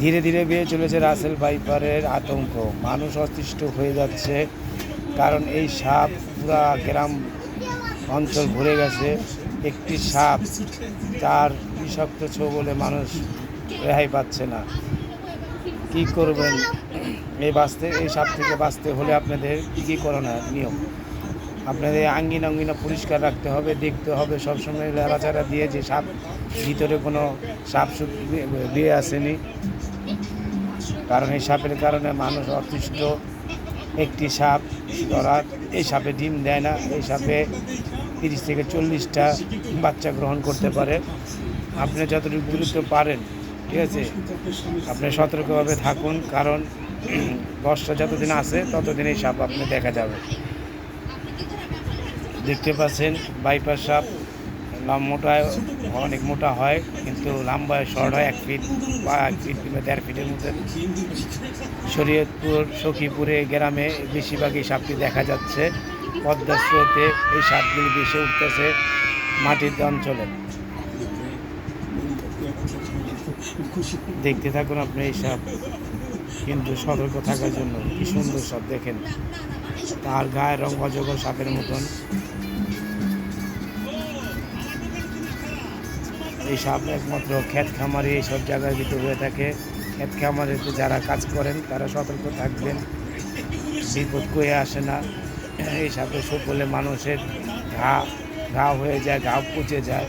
ধীরে ধীরে বেড়ে চলেছে রাসেল ভাইপারের আতঙ্ক। মানুষ অতিষ্ঠ হয়ে যাচ্ছে, কারণ এই সাপ পুরা গ্রাম অঞ্চল ভরে গেছে। একটি সাপ তার বিষাক্ত ছো বলে মানুষ রেহাই পাচ্ছে না। কি করবেন? এই বাঁচতে, এই সাপ থেকে বাঁচতে হলে আপনাদের কী কী করণীয়? নিয়ম। আপনাদের আঙ্গিনা আঙ্গিনা পরিষ্কার রাখতে হবে, দেখতে হবে। সবসময় লাড়াচাড়া দিয়ে যে সাপ ভিতরে কোনো সাপ সুপ দিয়ে আসেনি কারণ এই সাপের কারণে মানুষ অতিষ্ঠ। একটি সাপ ধরা, এই সাপে ডিম দেয় না, এই সাপে তিরিশ থেকে চল্লিশটা বাচ্চা গ্রহণ করতে পারে। আপনি যতটুকু দ্রুত পারেন, ঠিক আছে? আপনি সতর্কভাবে থাকুন, কারণ বর্ষা যতদিন আছে, ততদিন এই সাপ আপনি দেখা যাবে। দেখতে পাচ্ছেন, বাইপাস সাপ লাম মোটায় অনেক মোটা হয়, কিন্তু লম্বায় শর্ট হয় এক ফিট বা এক ফিট কিংবা দেড় ফিটের মধ্যে। শরীয়তপুর, সখীপুরে, গ্রামে বেশিরভাগই সাপটি দেখা যাচ্ছে। পদ্মা স্রোতে এই সাপগুলি বেশি উঠতেছে মাটির অঞ্চলে। দেখতে থাকুন আপনি এই সাপ। কিন্তু সতর্ক থাকার জন্য কি সুন্দর সাপ দেখেন। তার গায়ের রং অজগর সাপের মতন। এই সাপ একমাত্র ক্ষেত খামারে এইসব জায়গায় ভিতরে হয়ে থাকে, ক্ষেত খামারে যারা কাজ করেন, তারা সতর্ক থাকবেন। বিপদ কয়ে আসে না। এই সাপে সকলে মানুষের ঘা ঘা হয়ে যায়, ঘা পচে যায়।